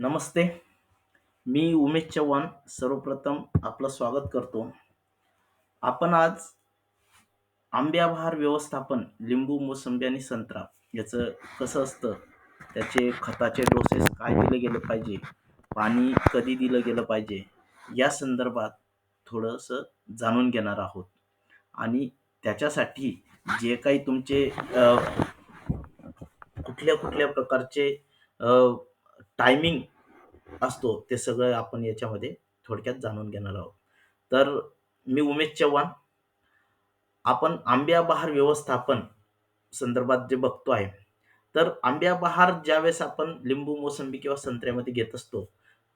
नमस्ते. मी उमेश चव्हाण सर्वप्रथम आपलं स्वागत करतो. आपण आज आंब्याबहार व्यवस्थापन लिंबू मोसंबी आणि संत्रा याचं कसं असतं त्याचे खताचे डोसेस काय दिले गेले पाहिजे पाणी कधी दिलं गेलं पाहिजे या संदर्भात थोडंसं जाणून घेणार आहोत. आणि त्याच्यासाठी जे काही तुमचे कुठल्या कुठल्या प्रकारचे टायमिंग असतो ते सगळं आपण याच्यामध्ये थोडक्यात जाणून घेणार आहोत. तर मी उमेश चव्हाण. आपण आंब्या बहार व्यवस्थापन संदर्भात जे बघतो आहे तर आंब्या बहार ज्यावेळेस आपण लिंबू मोसंबी किंवा संत्र्यामध्ये घेत असतो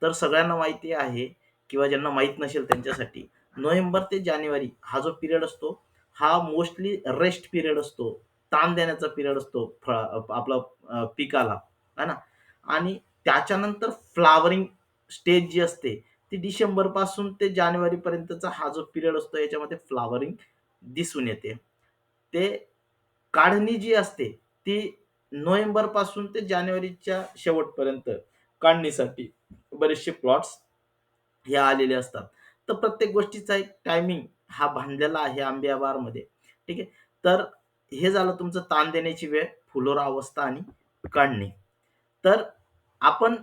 तर सगळ्यांना माहिती आहे किंवा ज्यांना माहीत नसेल त्यांच्यासाठी नोव्हेंबर ते जानेवारी हा जो पिरियड असतो हा मोस्टली रेस्ट पिरियड असतो. ताण देण्याचा पिरियड असतो फळ आपला पिकाला. है ना? आणि त्याच्यानंतर फ्लावरिंग स्टेज जी असते ती डिसेंबरपासून ते जानेवारी पर्यंतचा हा जो पिरियड असतो याच्यामध्ये फ्लावरिंग दिसून येते. ते काढणी जी असते ती नोव्हेंबरपासून ते जानेवारीच्या शेवटपर्यंत काढणीसाठी बरेचसे प्लॉट्स हे आलेले असतात. तर प्रत्येक गोष्टीचा एक टायमिंग हा बांधलेला आहे आंब्याबारमध्ये. ठीक आहे? तर हे झालं तुमचं ताण देण्याची वेळ फुलोरा अवस्था आणि काढणी. तर आपण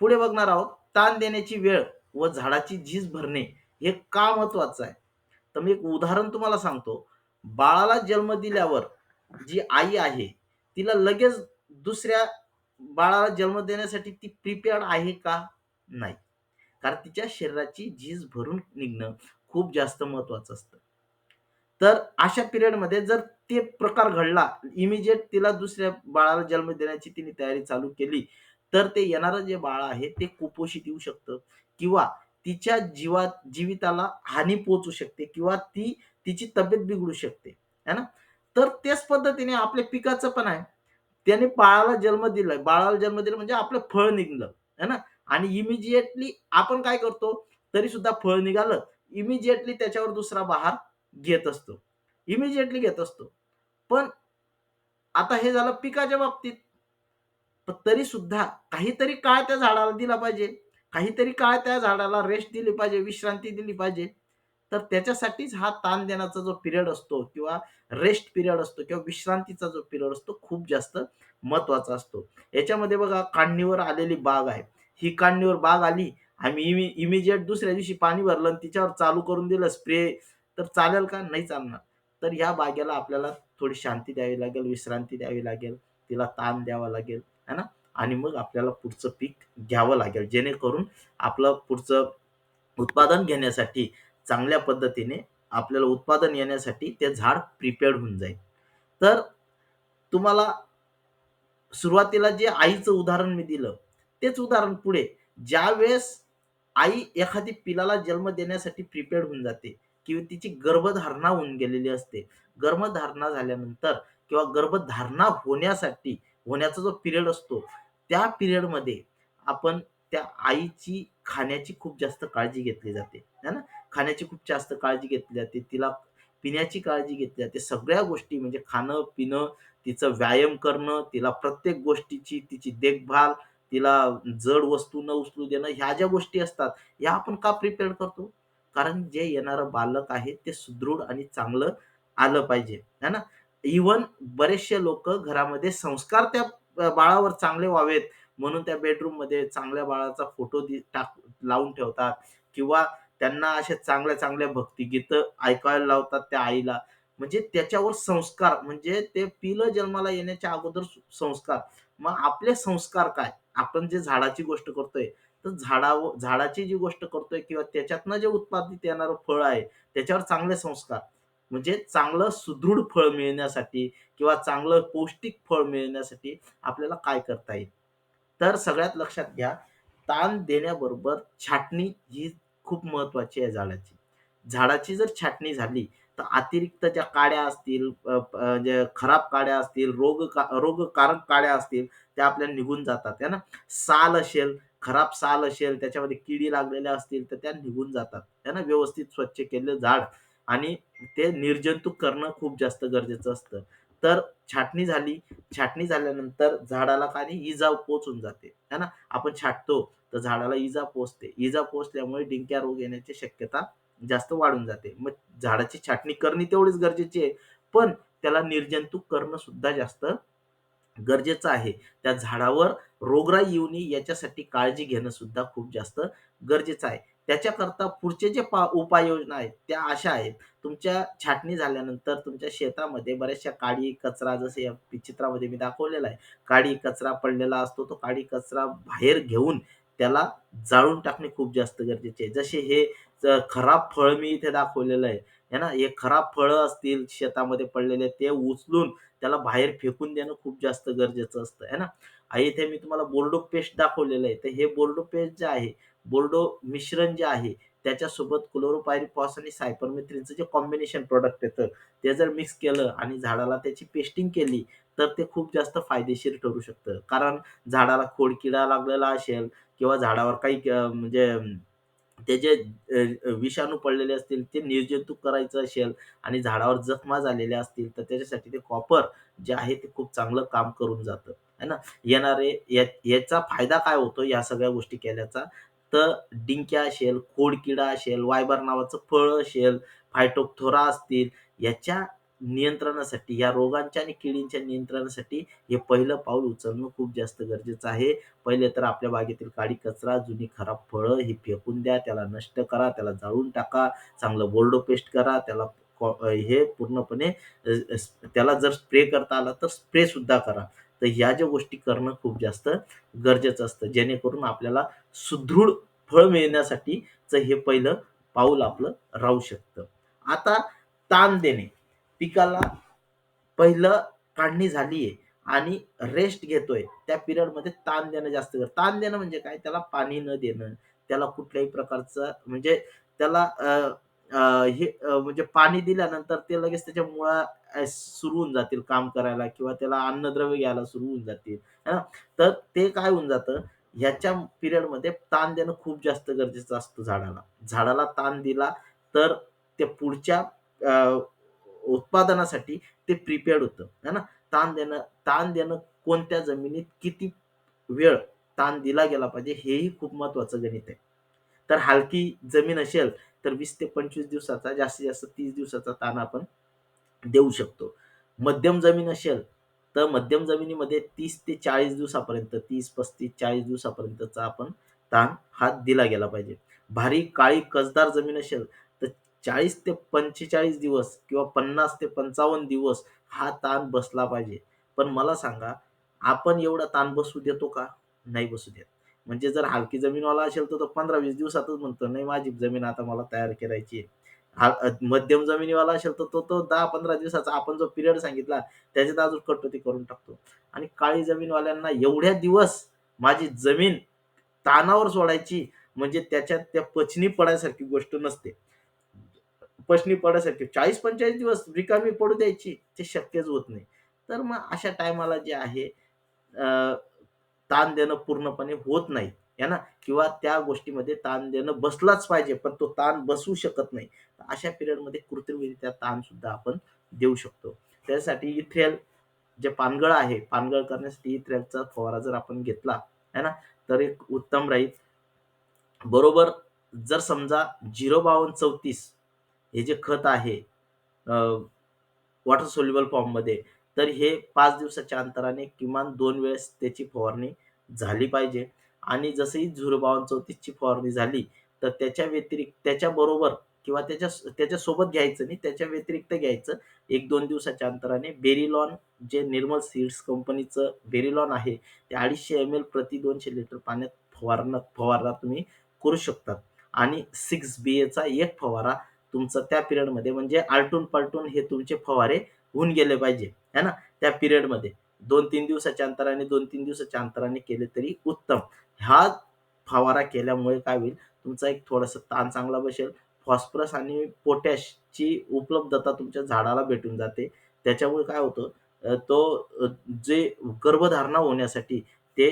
पुढे बघणार आहोत ताण देण्याची वेळ व झाडाची झीज भरणे हे का महत्वाचं आहे? तर मी एक उदाहरण तुम्हाला सांगतो. बाळाला जन्म दिल्यावर जी आई आहे तिला लगेच दुसऱ्या बाळाला जन्म देण्यासाठी ती प्रिपेअर्ड आहे का? नाही. कारण तिच्या शरीराची झीज भरून निघणं खूप जास्त महत्वाचं असतं. तर अशा पिरियडमध्ये जर ते प्रकार घडला इमिजिएट तिला दुसऱ्या बाळाला जन्म देण्याची तिने तयारी चालू केली तर ते येणारं जे बाळ आहे ते कुपोषित येऊ शकतं किंवा तिच्या जीवात जीविताला हानी पोहोचू शकते किंवा ती तिची तब्येत बिघडू शकते है ना? तर तेच पद्धतीने आपल्या पिकाचं पण आहे. त्याने बाळाला जन्म दिलाय. बाळाला जन्म दिला म्हणजे आपलं फळ निघलं है ना? आणि इमिजिएटली आपण काय करतो? तरी सुद्धा फळ निघालं इमिजिएटली त्याच्यावर दुसरा बहार घेत असतो. इमिजिएटली घेत असतो. पण आता हे झालं पिकाच्या बाबतीत. पण तरी सुद्धा काहीतरी काळ त्या झाडाला दिला पाहिजे. काहीतरी काळ त्या झाडाला रेस्ट दिली पाहिजे विश्रांती दिली पाहिजे. तर त्याच्यासाठीच हा ताण देण्याचा जो पिरियड असतो किंवा रेस्ट पिरियड असतो किंवा विश्रांतीचा जो पिरियड असतो खूप जास्त महत्त्वाचा असतो. याच्यामध्ये बघा काढणीवर आलेली बाग आहे. ही काढणीवर बाग आली आम्ही इमि इमिजिएट दुसऱ्या दिवशी पाणी भरलं आणि तिच्यावर चालू करून दिलं स्प्रे तर चालेल का? नाही चालणार. तर ह्या बागेला आपल्याला थोडी शांती द्यावी लागेल विश्रांती द्यावी लागेल तिला ताण द्यावा लागेल. है ना? आणि मग आपल्याला पुढचं पीक घ्यावं लागेल. जेणेकरून आपलं पुढचं उत्पादन घेण्यासाठी चांगल्या पद्धतीने आपल्याला उत्पादन येण्यासाठी ते झाड प्रिपेअर्ड होऊन जाईल. तर तुम्हाला सुरुवातीला जे आईचं उदाहरण मी दिलं तेच उदाहरण पुढे. ज्या वेळेस आई एखादी पिलाला जन्म देण्यासाठी प्रिपेअर्ड होऊन जाते किंवा तिची गर्भधारणा होऊन गेलेली असते. गर्भधारणा झाल्यानंतर किंवा गर्भधारणा होण्यासाठी होण्याचा जो पिरियड असतो त्या पिरियडमध्ये आपण त्या आईची खाण्याची खूप जास्त काळजी घेतली जाते. है ना? खाण्याची खूप जास्त काळजी घेतली जाते. तिला पिण्याची काळजी घेतली जाते. सगळ्या गोष्टी म्हणजे खाणं पिणं तिचं व्यायाम करणं तिला प्रत्येक गोष्टीची तिची देखभाल तिला जड वस्तू न उचलू देणं ह्या ज्या गोष्टी असतात ह्या आपण का प्रिपेअर करतो? कारण जे येणारं बालक आहे ते सुदृढ आणि चांगलं आलं पाहिजे. है ना? इवन बरेचसे लोक घरामध्ये संस्कार त्या बाळावर चांगले व्हावेत. म्हणून त्या बेडरूममध्ये चांगल्या बाळाचा फोटो टाक लावून ठेवतात. किंवा त्यांना असे चांगल्या चांगल्या भक्तिगीत ऐकायला लावतात त्या आईला. म्हणजे त्याच्यावर संस्कार म्हणजे ते पिलं जन्माला येण्याच्या अगोदर संस्कार. मग आपले संस्कार काय? आपण जे झाडाची गोष्ट करतोय तर झाडावर झाडाची जी गोष्ट करतोय किंवा त्याच्यातनं जे उत्पादित येणारं फळ आहे त्याच्यावर चांगले संस्कार. म्हणजे चांगलं सुदृढ फळ मिळण्यासाठी किंवा चांगलं पौष्टिक फळ मिळण्यासाठी आपल्याला काय करता येईल? तर सगळ्यात लक्षात घ्या ताण देण्याबरोबर छाटणी ही खूप महत्वाची आहे झाडाची. झाडाची जर छाटणी झाली तर अतिरिक्त ज्या काड्या असतील जे खराब काड्या असतील रोग का रोगकारक काड्या असतील त्या आपल्याला निघून जातात है ना? साल असेल खराब साल असेल त्याच्यामध्ये किडी लागलेल्या असतील तर त्या निघून जातात है ना? व्यवस्थित स्वच्छ केलेलं झाड आणि ते निर्जंतुक करणं खूप जास्त गरजेचं असतं तर छाटणी झाली. छाटणी झाल्यानंतर झाडाला काही इजा पोचून जाते, है ना. आपण छाटतो तर झाडाला इजा पोचते इजा पोचल्यामुळे डिंक्या रोग येण्याची शक्यता जास्त वाढून जाते. मग झाडाची छाटणी करणे तेवढीच गरजेची आहे. पण त्याला निर्जंतुक करणं सुद्धा जास्त गरजेचं आहे. त्या झाडावर रोगराई येऊ नये याच्यासाठी काळजी घेणं सुद्धा खूप जास्त गरजेचं आहे. त्याच्याकरता पुढचे जे पा उपाययोजना आहेत त्या अशा आहेत. तुमच्या छाटणी झाल्यानंतर तुमच्या शेतामध्ये बऱ्याचशा काडी, कचरा जसे या चित्रामध्ये मी दाखवलेला आहे. काडी, कचरा पडलेला असतो. तो काडी, कचरा बाहेर घेऊन त्याला जाळून टाकणे खूप जास्त गरजेचे आहे. जसे हे खराब फळ मी इथे दाखवलेलं आहे, है ना. हे खराब फळं असतील शेतामध्ये पडलेले ते उचलून त्याला बाहेर फेकून देणं खूप जास्त गरजेचं असतं, है ना. इथे मी तुम्हाला बोर्डो पेस्ट दाखवलेलं आहे. तर हे बोर्डो पेस्ट जे आहे, बोर्डो मिश्रण जे आहे त्याच्यासोबत क्लोरोपायरिपॉस आणि सायपरमेथ्रिनचं जे कॉम्बिनेशन प्रोडक्ट येतं, ते जर मिक्स केलं आणि झाडाला त्याची पेस्टिंग केली, तर ते खूप जास्त फायदेशीर ठरू शकतं. कारण झाडाला खोडकिडा लागलेला असेल किंवा झाडावर काही म्हणजे ते जे विषाणू पडलेले असतील ते निर्जंतुक करायचं असेल आणि झाडावर जखमा झालेल्या असतील, तर त्याच्यासाठी ते कॉपर जे आहे ते खूप चांगलं काम करून जातं, आहे ना. येणारे या याचा फायदा काय होतो या सगळ्या गोष्टी केल्याचा, तर डिंक्या असेल, खोडकिडा असेल, वायबर नावाचं फळ असेल, फायटोप्थोरा असतील, याच्या नियंत्रणासाठी, या रोगांच्या आणि किडींच्या नियंत्रणासाठी हे पहिलं पाऊल उचलणं खूप जास्त गरजेचं आहे. पहिले तर आपल्या बागेतील काडी, कचरा, जुनी खराब फळं हे फेकून द्या, त्याला नष्ट करा, त्याला जाळून टाका, चांगलं बोर्डो पेस्ट करा, त्याला कॉ हे पूर्णपणे त्याला जर स्प्रे करता आला तर स्प्रे सुद्धा करा. तर ह्या ज्या गोष्टी करणं खूप जास्त गरजेचं असतं. जेणेकरून आपल्याला सुदृढ फळ मिळण्यासाठीचं हे पहिलं पाऊल आपलं राहू शकतं. आता ताण देणे. पिकाला पहिलं काढणी झाली आहे आणि रेस्ट घेतोय, त्या पिरियडमध्ये ताण देणं जास्त कर ताण देणं म्हणजे काय? त्याला पाणी न देणं, त्याला कुठल्याही प्रकारचं म्हणजे त्याला अ, हे अ, म्हणजे पाणी दिल्यानंतर ते लगेच त्याच्या मुळा अ, सुरू होऊन जातील काम करायला किंवा त्याला अन्नद्रव्य घ्यायला सुरू होऊन जातील, है ना. तर ते काय होऊन जातं, ह्याच्या पिरियडमध्ये ताण देणं खूप जास्त गरजेचं असतं झाडाला. झाडाला ताण दिला तर ते पुढच्या अ, उत्पादनासाठी ते प्रिपेअर्ड होतं, है ना. ताण देणं ताण देणं कोणत्या जमिनीत किती वेळ ताण दिला गेला पाहिजे हेही खूप महत्त्वाचं गणित आहे. तर हलकी जमीन असेल तर वीस ते 25 दिवसाचा, जास्तीत जास्त तीस दिवसाचा ताण आपण देऊ शकतो. मध्यम जमीन असेल, तर मध्यम जमिनीमध्ये तीस ते 40 दिवसापर्यंत 30, 35, 40 दिवसापर्यंतचा आपण ताण हा दिला गेला पाहिजे. भारी काळी कसदार जमीन असेल, तर 40 ते 45 दिवस किंवा 50 ते 55 दिवस हा ताण बसला पाहिजे. पण मला सांगा, आपण एवढा ताण बसू देतो का? नाही बसू देत. म्हणजे जर हलकी जमीनवाला असेल, तर तो 15-20 दिवसातच म्हणतो, "नाही माझी जमीन आता मला तयार करायची आहे." हा मध्यम जमिनीवाला असेल, तर तो तो 10-15 दिवसाचा आपण जो पिरियड सांगितला, त्याच्यात अजून कटोती करून टाकतो. आणि काळी जमीनवाल्यांना एवढ्या दिवस माझी जमीन तानावर सोडायची, म्हणजे त्याच्यात त्या पचनी पडायसारखी गोष्ट नसते. पचनी पडायसारखी 40-45 दिवस रिकामी पडू द्यायची, ते शक्यच होत नाही. तर मग अशा टाईमाला जे आहे ताण देणं पूर्णपणे होत नाही, आहे ना. किंवा त्या गोष्टीमध्ये ताण देणं बसलाच पाहिजे, पण तो ताण बसू शकत नाही. अशा पिरियडमध्ये कृत्रिमरित्या ताण सुद्धा आपण देऊ शकतो. त्यासाठी इथ्रेल जे पानगळ आहे, पानगळ करण्यासाठी इथ्रेलचा फवारा जर आपण घेतला, है ना, तर एक उत्तम राहील. बरोबर जर समजा 05234 हे जे खत आहे वॉटर सोल्युबल फॉर्ममध्ये, तर हे पाच दिवसाच्या अंतराने किमान दोन वेळेस त्याची फवारणी झाली पाहिजे. आणि जसंही झुरबावन चौतीसची फवारणी झाली, तर त्याच्या व्यतिरिक्त त्याच्याबरोबर किंवा त्याच्या त्याच्यासोबत घ्यायचं नाही, त्याच्या व्यतिरिक्त घ्यायचं. 1-2 दिवसाच्या अंतराने बेरिलॉन जे निर्मल सीड्स कंपनीचं बेरिलॉन आहे, ते 250 एम-एल प्रति दोनशे लिटर पाण्यात फवारणं फवारणा तुम्ही करू शकता. आणि सिक्स बी एचा एक फवारा तुमचा त्या पिरियडमध्ये म्हणजे आलटून-पालटून हे तुमचे फवारे होऊन गेले पाहिजे, है ना, त्या पिरियडमध्ये. 2-3 दिवसाच्या अंतराने 2-3 दिवसाच्या अंतराने केले तरी उत्तम. हा फवारा केल्यामुळे काय होईल, तुमचा एक थोडासा ताण चांगला बसेल. फॉस्फरस आणि पोटॅशची उपलब्धता तुमच्या झाडाला भेटून जाते. त्याच्यामुळे काय होतं, तो जे गर्भधारणा होण्यासाठी ते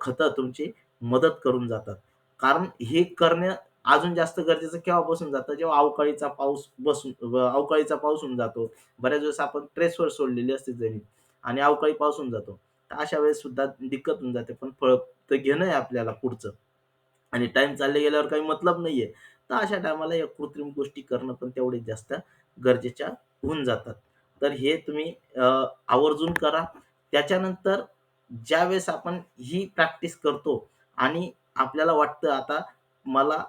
खतं तुमची मदत करून जातात. कारण हे करण्या अजून जास्त गरजेचं केव्हा बसून जातं जेव्हा अवकाळीचा पाऊस बसून अवकाळीचा पाऊस होऊन जातो बऱ्याच वेळेस आपण ट्रेसवर सोडलेली असते जमीन आणि अवकाळी पाऊस होऊन जातो. तर अशा वेळेस सुद्धा दिक्कत होऊन जाते. पण फळ तर घेणं आहे आपल्याला पुढचं. आणि टाइम चालले गेल्यावर काही मतलब नाहीये. तर अशा टायमाला या कृत्रिम गोष्टी करणं पण तेवढे जास्त गरजेच्या होऊन जातात. तर हे तुम्ही आवर्जून करा. त्याच्यानंतर ज्यावेळेस आपण ही प्रॅक्टिस करतो आणि आपल्याला वाटतं आता मला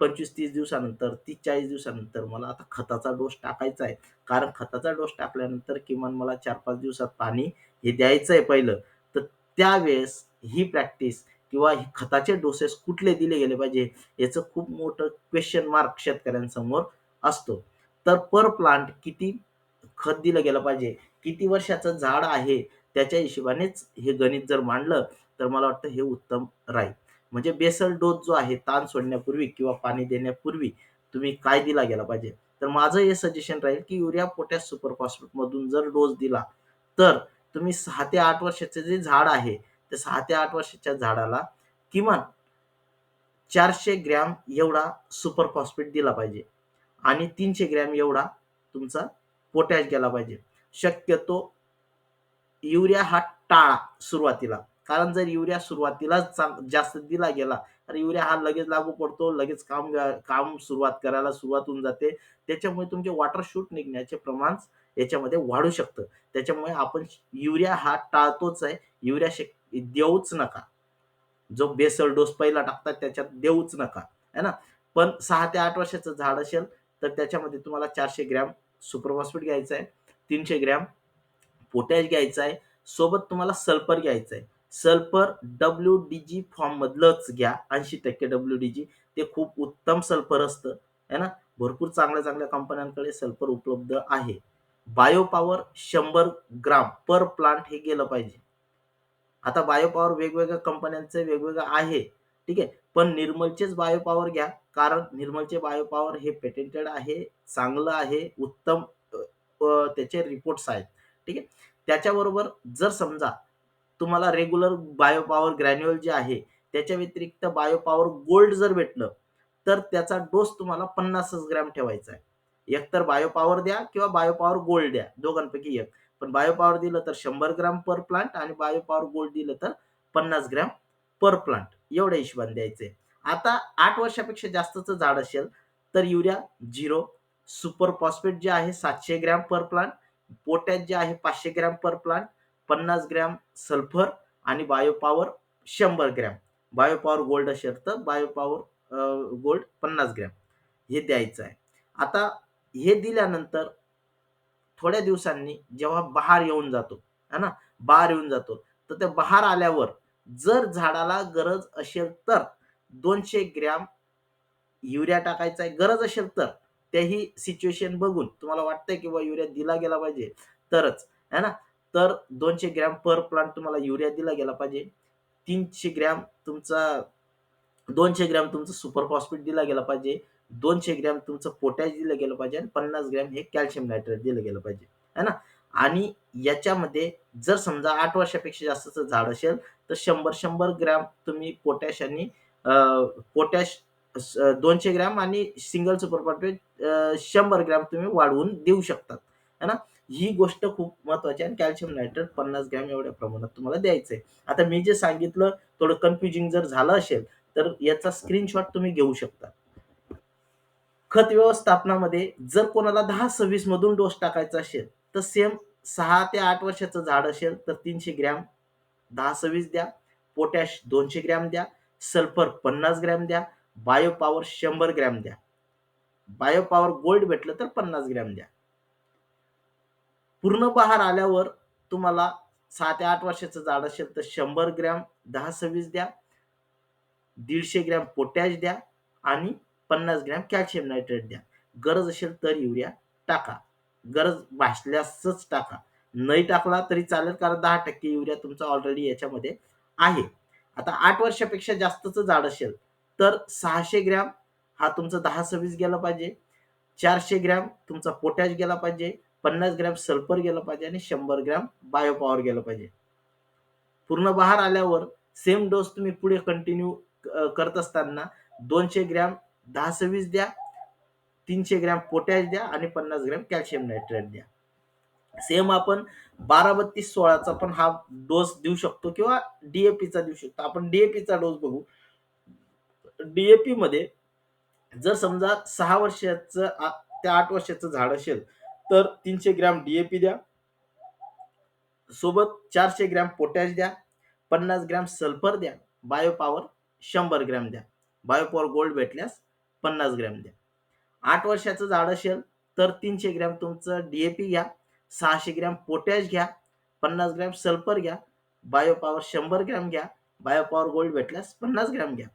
पंचवीस तीस दिवसानंतर तीस चाळीस दिवसानंतर मला आता खताचा डोस टाकायचा आहे. कारण खताचा डोस टाकल्यानंतर किमान मला चार पाच दिवसात पाणी हे द्यायचं आहे पहिलं. तर त्यावेळेस ही प्रॅक्टिस किंवा खताचे डोसेस कुठले दिले गेले पाहिजे याचं खूप मोठं क्वेश्चन मार्क शेतकऱ्यांसमोर असतो. तर पर प्लांट किती खत दिलं गेलं पाहिजे किती वर्षाचं झाड आहे त्याच्या हिशोबानेच हे गणित जर मांडलं तर मला वाटतं हे उत्तम राहील. म्हणजे बेसल डोस जो आहे ताण सोडण्यापूर्वी किंवा पाणी देण्यापूर्वी तुम्ही काय दिला गेला पाहिजे? तर माझं हे सजेशन राहील की युरिया पोटॅश सुपर फॉस्फेट मधून जर डोस दिला तर तुम्ही सहा ते आठ वर्षाचे जे झाड आहे ते सहा ते आठ वर्षाच्या झाडाला किमान चारशे ग्रॅम एवढा सुपर फॉस्फेट दिला पाहिजे. आणि तीनशे ग्रॅम एवढा तुमचा पोटॅश गेला पाहिजे. शक्यतो युरिया हा टाळा सुरुवातीला. कारण जर युरिया सुरुवातीलाच जास्त दिला गेला तर युरिया हा लगेच लागू पडतो लगेच काम काम सुरुवात करायला सुरुवात होऊन जाते. त्याच्यामुळे तुमचे वॉटर शूट निघण्याचे प्रमाण याच्यामध्ये वाढू शकतं. त्याच्यामुळे आपण युरिया हा टाळतोच आहे. युरिया शक देऊच नका. जो बेसल डोस पहिला टाकतात त्याच्यात देऊच नका. है ना? पण सहा ते आठ वर्षाचं झाड असेल तर त्याच्यामध्ये तुम्हाला चारशे ग्रॅम सुपरफॉस्फेट घ्यायचं आहे तीनशे ग्रॅम पोटॅश घ्यायचा आहे सोबत तुम्हाला सल्फर घ्यायचं आहे. Sulphur W D G form मधलंच घ्या. ऐंशी टक्के डब्ल्यू डी जी ते खूप उत्तम सल्फर असतं. है ना? भरपूर चांगल्या चांगल्या कंपन्यांकडे सल्फर उपलब्ध आहे. बायो पॉवर शंभर ग्राम पर प्लांट हे गेलं पाहिजे. आता बायो पॉवर वेगवेगळ्या कंपन्यांचे वेगवेगळं आहे. ठीक आहे? पण निर्मलचेच बायो पॉवर घ्या. कारण निर्मलचे बायो पॉवर हे पेटेंटेड आहे चांगलं आहे उत्तम त्याचे रिपोर्ट्स आहेत. ठीक आहे? त्याच्याबरोबर जर समजा तुम्हाला रेग्युलर बायो पॉवर ग्रॅन्युअल जे आहे त्याच्या व्यतिरिक्त बायो पॉवर गोल्ड जर भेटलं तर त्याचा डोस तुम्हाला पन्नासच ग्रॅम ठेवायचा आहे. एकतर बायो पॉवर द्या किंवा बायो पॉवर गोल्ड द्या दोघांपैकी एक. पण बायो पॉवर दिलं तर शंभर ग्रॅम पर प्लांट आणि बायो पॉवर गोल्ड दिलं तर पन्नास ग्रॅम पर प्लांट एवढ्या हिशोबाने द्यायचे. आता आठ वर्षापेक्षा जास्तचं झाड असेल तर युरिया झिरो सुपर फॉस्फेट जे आहे सातशे ग्रॅम पर प्लांट पोटॅश जे आहे पाचशे ग्रॅम पर प्लांट पन्नास ग्रॅम सल्फर आणि बायोपॉवर शंभर ग्रॅम. बायोपॉवर गोल्ड असेल तर बायोपॉवर गोल्ड पन्नास ग्रॅम. हे द्यायचं आहे. आता हे दिल्यानंतर थोड्या दिवसांनी जेव्हा बहार येऊन जातो है ना? बहार येऊन जातो. तर त्या बहार आल्यावर जर झाडाला गरज असेल तर दोनशे ग्रॅम युरिया टाकायचा आहे. गरज असेल तर त्याही सिच्युएशन बघून तुम्हाला वाटतंय की बा युरिया दिला गेला पाहिजे. तरच है ना? तर दोनशे ग्रॅम पर प्लांट तुम्हाला युरिया दिला गेला पाहिजे. तीनशे ग्रॅम तुमचा दोनशे ग्रॅम तुमचं सुपर फॉस्फेट दिला गेला पाहिजे. दोनशे ग्रॅम तुमचं पोटॅश दिलं गेलं पाहिजे आणि पन्नास ग्रॅम हे कॅल्शियम नायट्रेट दिलं गेलं पाहिजे. है ना? आणि याच्यामध्ये जर समजा आठ वर्षापेक्षा जास्तचं झाड असेल तर शंभर शंभर ग्रॅम तुम्ही पोटॅश आणि पोटॅश दोनशे ग्रॅम आणि सिंगल सुपर फॉस्फेट शंभर ग्रॅम तुम्ही वाढवून देऊ शकतात. है ना? ही गोष्ट खूप महत्वाची आणि कॅल्शियम नायट्रेट पन्नास ग्रॅम एवढ्या प्रमाणात तुम्हाला द्यायचं आहे आता मी जे सांगितलं थोडं कन्फ्युजिंग जर झालं असेल तर याचा स्क्रीनशॉट तुम्ही घेऊ शकता. खत व्यवस्थापनामध्ये जर कोणाला दहा सव्वीस मधून डोस टाकायचा असेल तर सेम सहा ते आठ वर्षाचं झाड असेल तर तीनशे ग्रॅम दहा सव्वीस द्या पोटॅश दोनशे ग्रॅम द्या सल्फर पन्नास ग्रॅम द्या बायो पॉवर शंभर ग्रॅम द्या. बायो पॉवर गोल्ड भेटलं तर पन्नास ग्रॅम द्या. पूर्ण बहार आल्यावर तुम्हाला सहा ते आठ वर्षाचं झाड असेल तर शंभर ग्रॅम दहा सव्वीस द्या. दीडशे ग्रॅम पोटॅश द्या आणि पन्नास ग्रॅम कॅल्शियम नायट्रेट द्या. गरज असेल तर युरिया टाका. गरज भासल्यासच टाका. नाही टाकला तरी चालेल कारण दहा टक्के युरिया तुमचा ऑलरेडी याच्यामध्ये आहे. आता आठ वर्षापेक्षा जास्तच झाड असेल तर सहाशे ग्रॅम हा तुमचा दहा सव्वीस गेला पाहिजे. चारशे ग्रॅम तुमचा पोटॅश गेला पाहिजे. पन्नास ग्रॅम सल्फर गेलं पाहिजे आणि शंभर ग्रॅम बायो पॉवर गेलं पाहिजे. पूर्ण बहार आल्यावर सेम डोस तुम्ही पुढे कंटिन्यू करत असताना दोनशे ग्रॅम दहा सव्वीस द्या तीनशे ग्रॅम पोटॅश द्या आणि पन्नास ग्रॅम कॅल्शियम नायट्रेट द्या. सेम आपण बारा बत्तीस सोळाचा पण हा डोस देऊ शकतो किंवा डीएपीचा देऊ शकतो. आपण डीएपीचा डोस बघू. डीएपी मध्ये जर समजा सहा वर्षाचं त्या आठ वर्षाचं झाड असेल तर तीनशे ग्रॅम डीएपी द्या. सोबत चारशे ग्रॅम पोटॅश द्या. पन्नास ग्रॅम सल्फर द्या. बायोपॉवर शंभर ग्रॅम द्या. बायो पॉवर गोल्ड भेटल्यास पन्नास ग्रॅम द्या. आठ वर्षाचं झाड असेल तर तीनशे ग्रॅम तुमचं डीएपी घ्या. सहाशे ग्रॅम पोटॅश घ्या. पन्नास ग्रॅम सल्फर घ्या. बायोपॉवर शंभर ग्रॅम घ्या. बायो पॉवर गोल्ड भेटल्यास पन्नास ग्रॅम घ्या.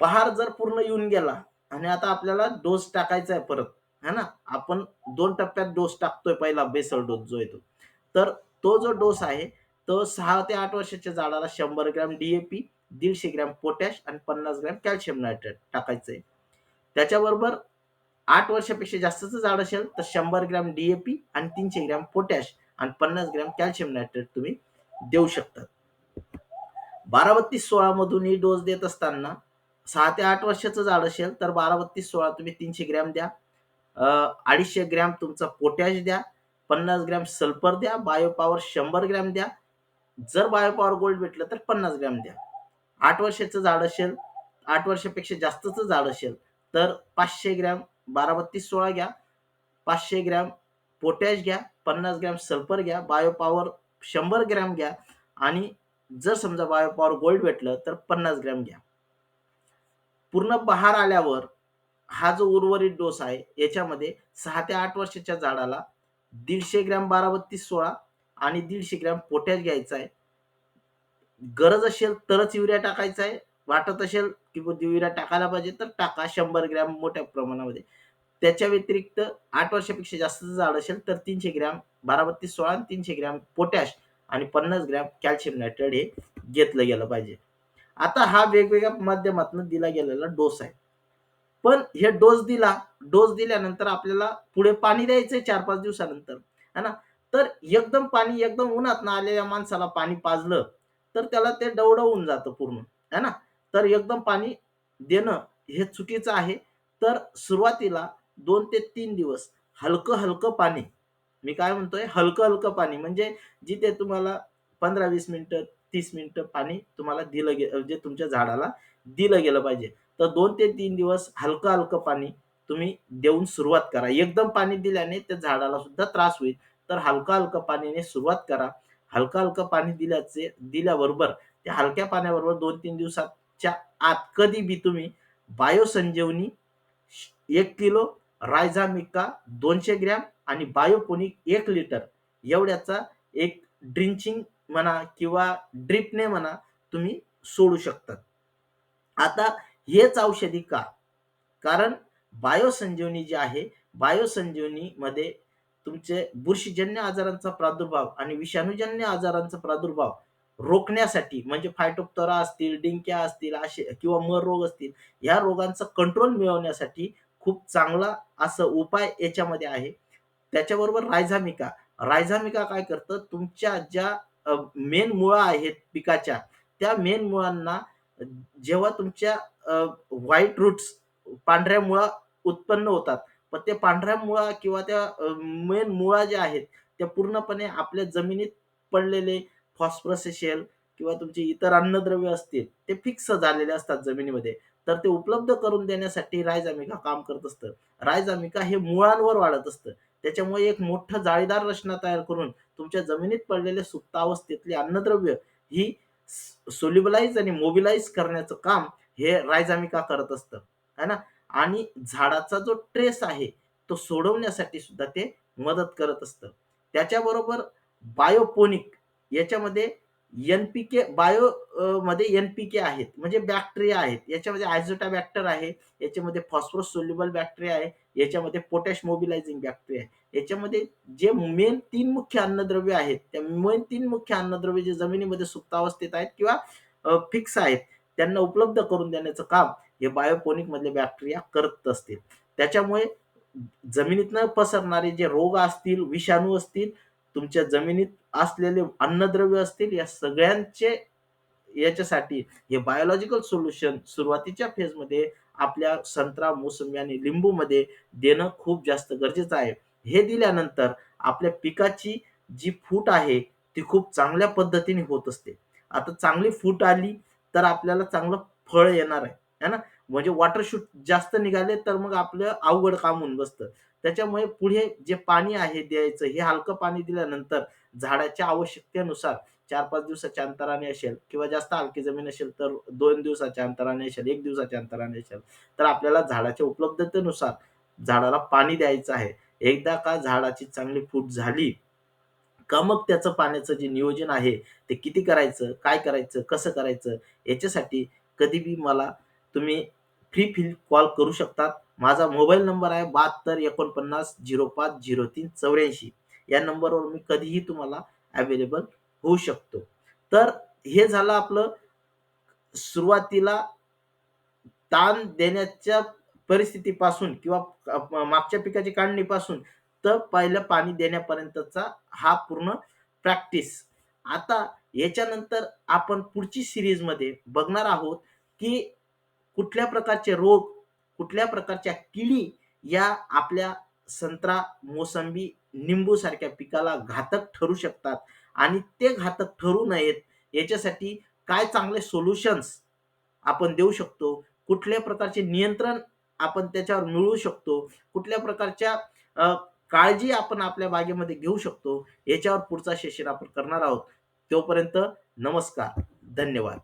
बहार जर पूर्ण येऊन गेला आणि आता आपल्याला डोस टाकायचा आहे परत है ना? आपण दोन टप्प्यात डोस टाकतोय पहिला बेसल डोस जो येतो. तर तो जो डोस आहे तो सहा ते आठ वर्षाच्या झाडाला शंभर ग्रॅम डीएपी दीडशे ग्रॅम पोटॅश आणि पन्नास ग्रॅम कॅल्शियम नायट्रेट टाकायचं आहे. त्याच्याबरोबर आठ वर्षापेक्षा जास्तचं झाड असेल तर शंभर ग्रॅम डीएपी आणि तीनशे ग्रॅम पोटॅश आणि पन्नास ग्रॅम कॅल्शियम नायट्रेट तुम्ही देऊ शकता. बारा बत्तीस सोळा मधून ही डोस देत असताना सहा ते आठ वर्षाचं झाड असेल तर बारा बत्तीस सोळा तुम्ही तीनशे ग्रॅम द्या. अडीचशे ग्रॅम तुमचा पोटॅश द्या पन्नास ग्रॅम सल्फर द्या बायोपॉवर शंभर ग्रॅम द्या. जर बायो पॉवर गोल्ड भेटलं तर पन्नास ग्रॅम द्या. आठ वर्षाचं झाड असेल आठ वर्षापेक्षा जास्तचं झाड असेल तर पाचशे ग्रॅम बारा बत्तीस सोळा घ्या. पाचशे ग्रॅम पोटॅश घ्या पन्नास ग्रॅम सल्फर घ्या बायोपॉवर शंभर ग्रॅम घ्या आणि जर समजा बायोपॉवर गोल्ड भेटलं तर पन्नास ग्रॅम घ्या. पूर्ण बहार आल्यावर हा जो उर्वरित डोस आहे याच्यामध्ये सहा ते आठ वर्षाच्या झाडाला दीडशे ग्रॅम बारा बत्तीस सोळा आणि दीडशे ग्रॅम पोटॅश घ्यायचा आहे. गरज असेल तरच युरिया टाकायचा आहे. वाटत असेल की युरिया टाकायला पाहिजे तर टाका शंभर ग्रॅम मोठ्या प्रमाणामध्ये. त्याच्या व्यतिरिक्त आठ वर्षापेक्षा जास्त झाड असेल तर तीनशे ग्रॅम बारा बत्तीस सोळा आणि तीनशे ग्रॅम पोटॅश आणि पन्नास ग्रॅम कॅल्शियम नायट्रेट हे घेतलं गेलं पाहिजे. आता हा वेगवेगळ्या माध्यमातून दिला गेलेला डोस आहे. पण हे डोस दिला डोस दिल्यानंतर आपल्याला पुढे पाणी द्यायचंय चार पाच दिवसानंतर है ना? तर एकदम पाणी एकदम उन्हात ना आलेल्या माणसाला पाणी पाजलं तर त्याला ते डवडवून जातं पूर्ण है ना? तर एकदम पाणी देणं हे चुकीचं आहे. तर सुरुवातीला दोन ते तीन दिवस हलकं हलकं पाणी मी काय म्हणतोय? हलकं हलकं पाणी म्हणजे जिथे तुम्हाला पंधरा वीस मिनिटं तीस मिनिटं पाणी तुम्हाला दिलं गे म्हणजे तुमच्या झाडाला दिलं गेलं पाहिजे. तर दोन ते तीन दिवस हलकं हलकं पाणी तुम्ही देऊन सुरुवात करा. एकदम पाणी दिल्याने त्या झाडाला सुद्धा त्रास होईल. तर हलकं हलकं पाणीने सुरुवात करा. हलकं हलकं पाणी दिल्याचे दिल्याबरोबर त्या हलक्या पाण्याबरोबर दोन तीन दिवसाच्या आत कधी बी तुम्ही बायोसंजीवनी एक किलो रायझामिका दोनशे ग्रॅम आणि बायोपोनिक एक लिटर एवढ्याचा एक ड्रिंचिंग म्हणा किंवा ड्रिपने म्हणा तुम्ही सोडू शकता आता हेच औषधी का? कारण बायोसंजीवनी जी आहे बायोसंजीवनी मध्ये तुमचे बुरशीजन्य आजारांचा प्रादुर्भाव आणि विषाणूजन्य आजारांचा प्रादुर्भाव रोखण्यासाठी म्हणजे फायटोप्तरा असतील डिंक्या असतील असे किंवा मर रोग असतील या रोगांचा कंट्रोल मिळवण्यासाठी खूप चांगला असं उपाय याच्यामध्ये आहे. त्याच्याबरोबर रायझामिका. रायझामिका काय करतं? तुमच्या ज्या मेन मुळा आहेत पिकाच्या. त्या मेन मुळांना जेव्हा तुमच्या व्हाईट रूट्स पांढऱ्या मुळा उत्पन्न होतात पण ते पांढऱ्या मुळा किंवा त्या मेन मुळा ज्या आहेत त्या पूर्णपणे आपल्या जमिनीत पडलेले फॉस्फरस असेल किंवा तुमचे इतर अन्नद्रव्य असतील ते फिक्स झालेले असतात जमिनीमध्ये. तर ते उपलब्ध करून देण्यासाठी रायजामिका काम करत असतं. रायजामिका हे मुळांवर वाढत असतं. त्याच्यामुळे एक मोठं जाळीदार रचना तयार करून तुमच्या जमिनीत पडलेले सुप्तावस्थेतले अन्नद्रव्य ही सोल्युबलाइज आणि मोबिलाइज करण्याचं काम हे रायझामिका करत असतं. है ना? आणि झाडाचा जो ट्रेस आहे तो सोडवण्यासाठी सुद्धा ते मदत करत असतं. त्याच्याबरोबर बायोपोनिक याच्यामध्ये एनपीके बायो मध्ये एनपीके आहेत. म्हणजे बॅक्टेरिया आहेत. याच्यामध्ये आयझोटा बॅक्टर आहे. याच्यामध्ये फॉस्फरस सोल्युबल बॅक्टेरिया आहे. याच्यामध्ये पोटॅश मोबिलायझिंग बॅक्टेरिया आहे. याच्यामध्ये जे मेन तीन मुख्य अन्नद्रव्य आहेत त्या मेन तीन मुख्य अन्नद्रव्य जे जमिनीमध्ये सुप्तावस्थेत आहेत किंवा फिक्स आहेत त्यांना उपलब्ध करून देण्याचं काम हे बायोपोनिक मधले बॅक्टेरिया करत असतील. त्याच्यामुळे जमिनीतनं पसरणारे जे रोग असतील विषाणू असतील तुमच्या जमिनीत असलेले अन्नद्रव्य असतील या सगळ्यांचे याच्यासाठी हे बायोलॉजिकल सोल्युशन सुरुवातीच्या फेजमध्ये आपल्या संत्रा, मोसंबी आणि लिंबूमध्ये देणं खूप जास्त गरजेचं आहे. हे दिल्यानंतर आपल्या पिकाची जी फूट आहे ती खूप चांगल्या पद्धतीने होत असते. आता चांगली फूट आली तर आपल्याला चांगलं फळ येणार आहे, है ना? म्हणजे वॉटर शूट जास्त निघाले तर मग आपलं अवघड काम होऊन बसतं. त्याच्यामुळे पुढे जे पाणी आहे द्यायचं हे हलकं पाणी दिल्यानंतर झाडाच्या आवश्यकतेनुसार 4-5 दिवसाच्या अंतराने असेल किंवा जास्त हलकी जमीन असेल तर दोन दिवसाच्या अंतराने असेल, एक दिवसाच्या अंतराने असेल, तर आपल्याला झाडाच्या उपलब्धतेनुसार झाडाला पाणी द्यायचं आहे. एकदा का झाडाची चांगली फूट झाली, का मग त्याचं पाण्याचं जे नियोजन आहे ते किती करायचं, काय करायचं, कसं करायचं याच्यासाठी कधीही मला तुम्ही फ्री फील कॉल करू शकतात. माझा मोबाईल नंबर आहे 72 49 05 03 84 या नंबरवर मी कधीही तुम्हाला अवेलेबल होऊ शकतो. तर हे झालं आपलं सुरुवातीला ताण देण्याच्या परिस्थितीपासून किंवा मागच्या पिकाची काढणीपासून तर पहिलं पाणी देण्यापर्यंतचा हा पूर्ण प्रॅक्टिस. आता याच्यानंतर आपण पुढची सिरीजमध्ये बघणार आहोत, की कुठल्या प्रकारचे रोग, कुठल्या प्रकारच्या किडी या आपल्या संत्रा, मोसंबी, निंबू सारख्या पिकाला घातक ठरू शकतात आणि ते घातक ठरू नयेत याच्यासाठी काय चांगले सोल्युशन्स आपण देऊ शकतो, कुठल्या प्रकारचे नियंत्रण आपण त्याच्यावर मिळवू शकतो, कुठल्या प्रकारच्या काळजी आपण आपल्या बागेमध्ये घेऊ शकतो, याच्यावर पुढचा सेशन आपण करणार आहोत. तोपर्यंत नमस्कार. धन्यवाद.